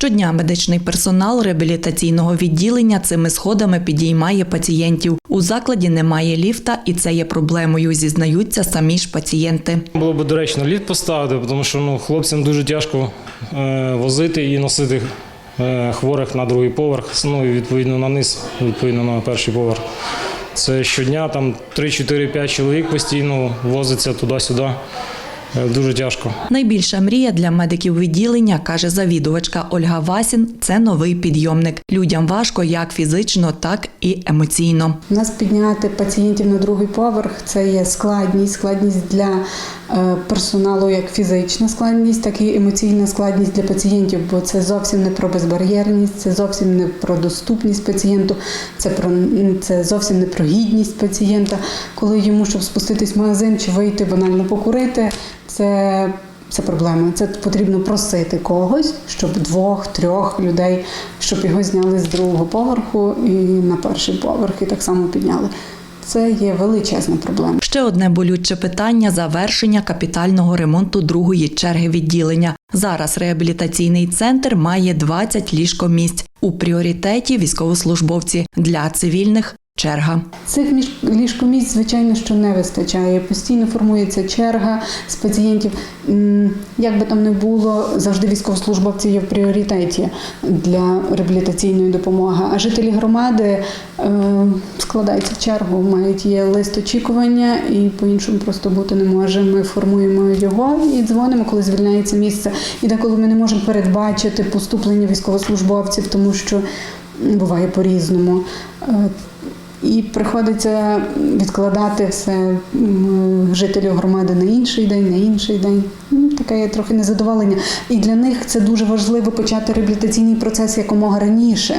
Щодня медичний персонал реабілітаційного відділення цими сходами підіймає пацієнтів. У закладі немає ліфта, і це є проблемою, зізнаються самі ж пацієнти. Було б доречно ліфт поставити, тому що ну, хлопцям дуже тяжко е, возити і носити е, хворих на другий поверх, ну і відповідно на низ, відповідно на перший поверх. Це щодня там 3-4-5 чоловік постійно возиться туди-сюди. Е, Дуже тяжко. Найбільша мрія для медиків відділення, каже завідувачка Ольга Васін, це новий підйомник. Людям важко як фізично, так і емоційно. У нас підняти пацієнтів на другий поверх це є складність, складність для персоналу, як фізична складність, так і емоційна складність для пацієнтів, бо це зовсім не про безбар'єрність, це зовсім не про доступність пацієнту, це про це зовсім не про гідність пацієнта. Коли йому, щоб спуститись в магазин чи вийти банально покурити, це це проблема. Це потрібно просити когось, щоб двох, трьох людей, щоб його зняли з другого поверху і на перший поверх, і так само підняли. Це є величезна проблема. Ще одне болюче питання завершення капітального ремонту другої черги відділення. Зараз реабілітаційний центр має 20 ліжкомісць. У пріоритеті військовослужбовці для цивільних черга. Цих ліжкомісць, звичайно, що не вистачає. Постійно формується черга з пацієнтів. Як би там не було, завжди військовослужбовці є в пріоритеті для реабілітаційної допомоги. А жителі громади е, складаються в чергу, мають є лист очікування і по-іншому просто бути не може. Ми формуємо його і дзвонимо, коли звільняється місце. І деколи ми не можемо передбачити поступлення військовослужбовців, тому що буває по-різному. І приходиться відкладати все жителів громади на інший день, на інший день. Ну, Таке є трохи незадоволення. І для них це дуже важливо почати реабілітаційний процес якомога раніше.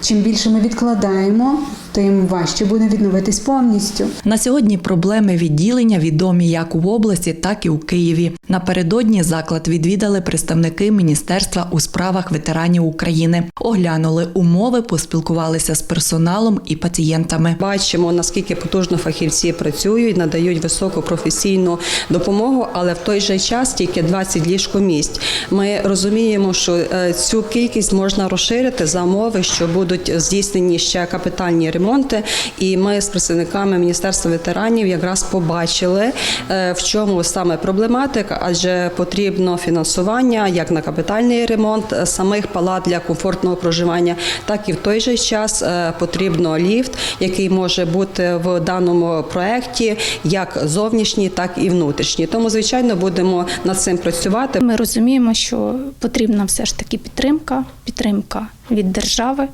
Чим більше ми відкладаємо, тим важче буде відновитись повністю. На сьогодні проблеми відділення відомі як в області, так і у Києві. Напередодні заклад відвідали представники Міністерства у справах ветеранів України, оглянули умови, поспілкувалися з персоналом і пацієнтами. Бачимо, наскільки потужно фахівці працюють, надають високу професійну допомогу, але в той же час тільки 20 ліжкомісць. Ми розуміємо, що е, цю кількість можна розширити за умови, що будуть здійснені ще капітальні ремонти. І ми з представниками Міністерства ветеранів якраз побачили, е, в чому саме проблематика, адже потрібно фінансування як на капітальний ремонт е, самих палат для комфортного проживання, так і в той же час е, потрібно ліфт, який може бути в даному проєкті як зовнішній, так і внутрішній. Тому, звичайно, будемо над цим працювати. Ми розуміємо, що потрібна все ж таки підтримка, підтримка від держави.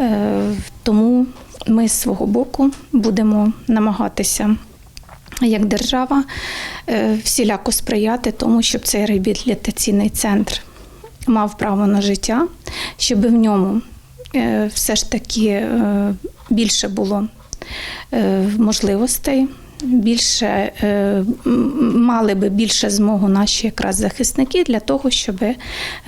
Е, Тому ми з свого боку будемо намагатися. Як держава е, всіляко сприяти тому, щоб цей реабілітаційний центр мав право на життя, щоб в ньому е, все ж таки е, більше було можливостей, більше е, мали би більше змогу наші якраз захисники для того, щоб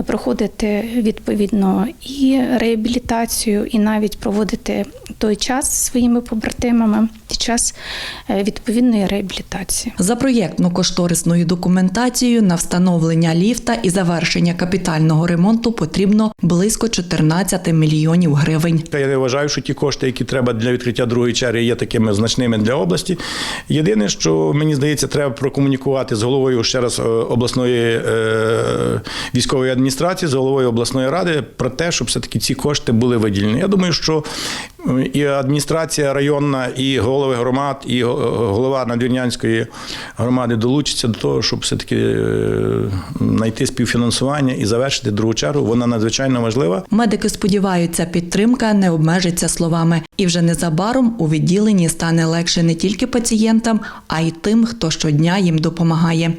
проходити відповідно і реабілітацію, і навіть проводити той час зі своїми побратимами під час е, відповідної реабілітації. За проєктно-кошторисною документацією на встановлення ліфта і завершення капітального ремонту потрібно близько 14 мільйонів гривень. Та я не вважаю, що ті кошти, які треба для відкриття другої черги, є такими значними для області. Єдине, що мені здається, треба прокомунікувати з головою ще раз е, обласної е, військової адміністрації, з головою обласної ради про те, щоб все-таки ці кошти були виділені. Я думаю, що і адміністрація районна, і голови громад, і голова надвірнянської громади долучаться до того, щоб все-таки е, знайти співфінансування і завершити другу чергу. Вона надзвичайно важлива. Медики сподіваються, підтримка не обмежиться словами, і вже незабаром у відділенні стане легше не тільки пацієнтам, а й тим, хто щодня їм допомагає.